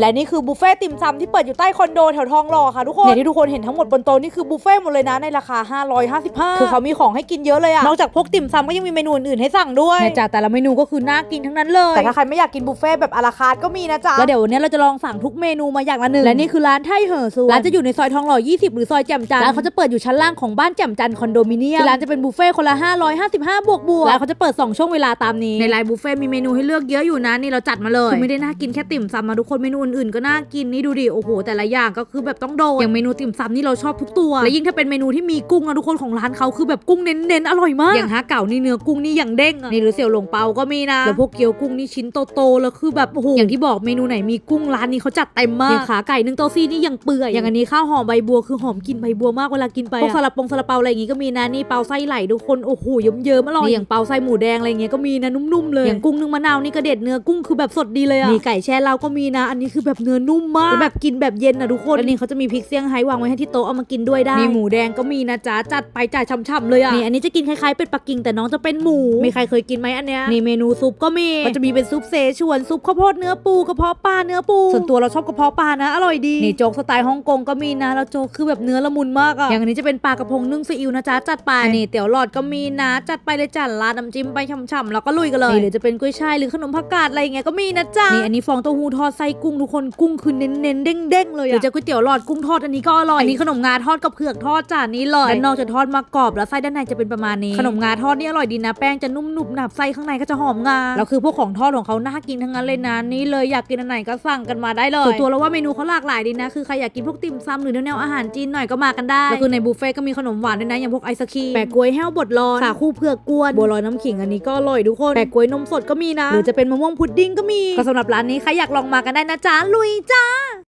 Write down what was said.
และนี่คือบุฟเฟ่ต์ติ่มซำที่เปิดอยู่ใต้คอนโดแถวทองหล่อค่ะทุกคนเนี่ยที่ทุกคนเห็นทั้งหมดบนโต๊ะนี่คือบุฟเฟ่ต์หมดเลยนะในราคา 555 คือเขามีของให้กินเยอะเลยอะนอกจากพวกติ่มซำก็ยังมีเมนูอื่นๆให้สั่งด้วยเนี่ยจ้ะแต่ละเมนูก็คือน่ากินทั้งนั้นเลยแต่ถ้าใครไม่อยากกินบุฟเฟ่ต์แบบอาราคาร์ทก็มีนะจ๊ะแล้วเดี๋ยววันนี้เราจะลองสั่งทุกเมนูมาอย่างละหนึ่งและนี่คือร้านไทเหอซวนร้านจะอยู่ในซอยทองหล่อ 20 หรือซอยแจ่มจันทร์ร้านเขาจะเปิดอยู่ชั้นล่างของบ้านแจ่มจันทร์คอนโดมิเนียมร้านจะเป็นบุฟเฟ่ต์คนละ 555 บวกบวกร้านเขาจะเปิด 2 ช่วงเวลาตามนี้ในไลน์บุฟเฟ่ต์มีเมนูให้เลือกเยอะอยู่นะนี่เราจัดมาเลยคือไม่ได้น่ากินแค่ติ่มซำมาทุกคนเมนูอื่นๆก็น่ากินนี่ดูดิโอ้โห แต่ละอย่างก็คือแบบต้องโดนอย่างเมนูติ่มซำนี่เราชอบทุกตัว และยิ่งถ้าเป็นเมนูที่มีกุ้งนะทุกคนของร้านเขาคือแบบกุ้งเน้นๆอร่อยมากอย่างฮะเก่านี่เนื้อกุ้งนี่อย่างเด้งอะนี่หรือเสี่ยวหลงเปาก็มีนะแล้วพวกเกี๊ยวกุ้งนี่ชิ้นโตๆแล้วคือแบบโอ้โหอย่างที่บอกเมนูไหนมีกุ้งร้านนี้เขาจัดเต็มมากอย่างขาไก่นึ่งเต้าซี่นี่ยังเปื่อยอย่างอันนี้ข้าวหอมใบบัวคือหอมกลินใบบัวมากเวลากินไปพวกซาลาปงซาลาเปาอะไรอย่างงี้ก็มีนะนี่เปาไส้ไหลทุกคนโอ้โหเยิ้มๆอร่อยนี่อย่างเปาไส้หมูแดงอะไรเงี้ยก็มีนะนุ่มๆเลยอย่างกุ้งนึ่งมะนาวนี่กระเด็ดเนื้อกุ้งคือแบบสดดีเลยอะนี่ไก่แช่เราก็มีนะอันนี้คือแบบเนื้อนุ่มมากแล้วแบบกินแบบเย็นนะทุกคนแล้วนี่เขาจะมีพริกเซี่ยงไฮ้วางไว้ให้ที่โต๊ะเอามากินด้วยได้นี่หมูแดงก็มีนะจ๊ะจัดไปจ่ายช่ำๆเลยอะนี่อันนี้จะกินคล้ายๆเป็ดปักกิ่งแต่น้องจะเป็นหมูมีใครเคยกินไหมอันเนี้ยนี่เมนูซุปก็มีมันจะมีเป็นซุปเสฉวนซุปข้าวโพดเนื้อปูกระเพาะปลาเนื้อปูส่วนตัวเราชอบกระเพาะปลานะอร่อยดีนี่โจ๊กสไตล์ฮ่องกงก็มีนะแล้วโจ๊กคือแบบเนื้อละมุนมากอะอย่างอันนี้จะเป็นปลากระพงนึ่งซีอิ๊วนะจ๊ะจัดไปนี่เตี๋ยวหลอดก็มีนะจัดไปเลยจ้ะราดน้ำจิ้มไปช่ำๆแล้วก็ลุยกันเลยนี่หรือจะเป็นกุ้ยช่ายหรือขนมผักกาดอะไรอย่างเงี้ยก็มีนะจ๊ะนี่อันนี้ฟองเต้าหู้ทอดไส้กุ้งทุกคนกุ้งคือเน้นๆเด้งๆเลยอะหรือจะก๋วยเตี๋ยวหลอดกุ้งทอดอันนี้ก็อร่อย อันนี้ขนมงาทอดกับเผือกทอดจ้ะนี่เลยด้านนอกจะทอดมากรอบแล้วไส้ด้านในจะเป็นประมาณนี้ ขนมงาทอดนี่อร่อยดีนะแป้งจะนุ่มหนุบหนับไส้ข้างในก็จะหอมงาแล้วคือพวกของทอดของเขาน่ากินทั้งนั้นเลยนะนี่เลยอยากกินอันไหนก็สั่งกันมาได้เลยส่วนตัวเราว่าเมนูเขาหลากหลายดีนะคือใครอยากกินพวกติ่มซำหรือแนวๆอาหารจีนหน่อยก็มากันได้แล้วคือในบุฟเฟ่ต์ก็มีขนมหวานด้วยนะอย่างพวกไอศครีมแปะกล้วยแห้วบดร้อนสาคูเผือกกวนบัวลอยน้ำขิงอันนี้ก็อร่อยทุกคนแปะกล้วยนมสดก็มีนะ หรือจะเป็นมะม่วงพุดดิ้งก็มีก็สำหรับร้านนี้ใครอยากลองมากันได้นะจ๊ะจ๋าลุยจ้า